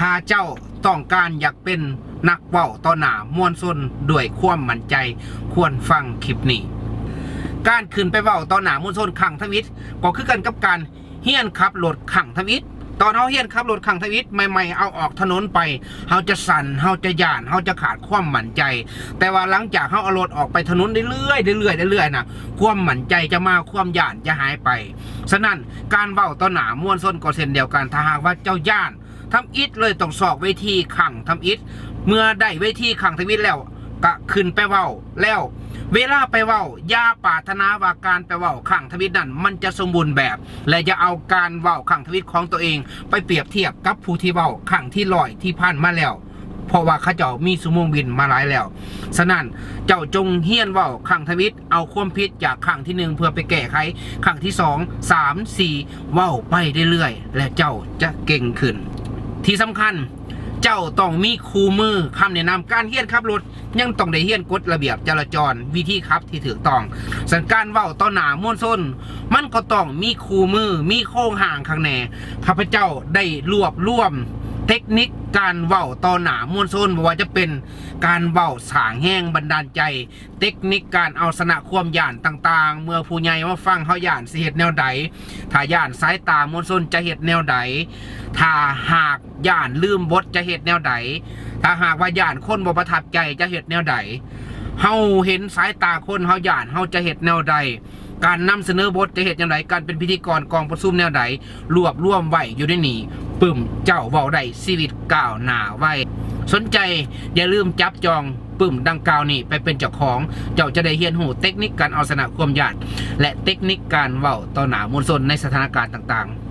ถ้าเจ้าต้องการอยากเป็นนักเว้าต่อหน้ามวลชนด้วยความมั่นใจ ควรฟังคลิปนี้ การขึ้นไปเว้าต่อหน้ามวลชนขังทวิตก็คือกันกับการเฮียนขับรถขังทวิตตอนเฮาเฮียนขับรถขังทวิตใหม่ๆเอาออกถนนไปเฮาจะสั่นเฮาจะย่านเฮาจะขาดความมั่นใจ แต่ว่าหลังจากเฮาเอารถออกไปถนนเรื่อยๆเรื่อยๆเรื่อยๆนะความมั่นใจจะมาความย่านจะหายไปฉะนั้นการเว้าต่อหน้ามวลชนก็เช่นเดียวกันถ้าหากว่าเจ้าย่าน ทำอิฐเลยต้องสอกเวทีขังทำอิฐเมื่อได้เวทีขังทวิตแล้วก็ขึ้นไปเว้าแล้ว เวลาไปเว้ายาปรารถนาว่าการไปเว้าขังทวิตนั้นมันจะสมบูรณ์แบบ และอย่าเอาการเว้าขังทวิตของตัวเอง ไปเปรียบเทียบกับผู้ที่เว้าขังที่ลอยที่ผ่านมาแล้วเพราะว่าเขาเจ้ามีสมงบินมาหลายแล้ว ฉะนั้นเจ้าจงเฮียนเว้าขังทวิตเอาความผิดจากขังที่หนึ่งเพื่อไปแก้ไขขังที่สองสามสี่เว้าไปเรื่อยๆและเจ้าจะเก่งขึ้น ที่สำคัญ เจ้าต้องมีคูมือคำแนะนำการเฮียนขับรถ ยังต้องได้เฮียนกฎระเบียบจราจรวิธีขับที่ถูกต้อง สันการเว้าต่อหน้ามวลชนมันก็ต้องมีคูมือมีโค้งห่างข้างแหน่ข้าพเจ้าได้รวบรวม เทคนิคการเว้าต่อหนามวลชนบ่ว่าจะเป็นการเว้าสางแห้งบันดาลใจ เทคนิคการเอาชนะความย่านต่างๆ เมื่อผู้ใหญ่มาฟังเขาย่านสิเฮ็ดแนวใดถ้าย่านสายตามวลชนจะเฮ็ดแนวใดถ้าหากย่านลืมบทจะเหตุแนวใดถ้าหากว่าย่านคนบ่ประทับใจจะเหตุแนวใดเฮาเห็นสายตาคนเฮาย่านเฮาจะเหตุแนวใดการนำเสนอบทจะเหตุอย่างไรการเป็นพิธีกรกองประชุมแนวใดรวบรวมไว้อยู่ในนี้ ปึ่มเจ้าเว้าได้ชีวิตก้าวหน้าไว้ สนใจอย่าลืมจับจองปึ่มดังกล่าวนี้ไปเป็นเจ้าของ เจ้าจะได้เรียนหูเทคนิคการเอาชนะความยากและเทคนิคการเว้าต่อหน้ามวลชนในสถานการณ์ต่างๆ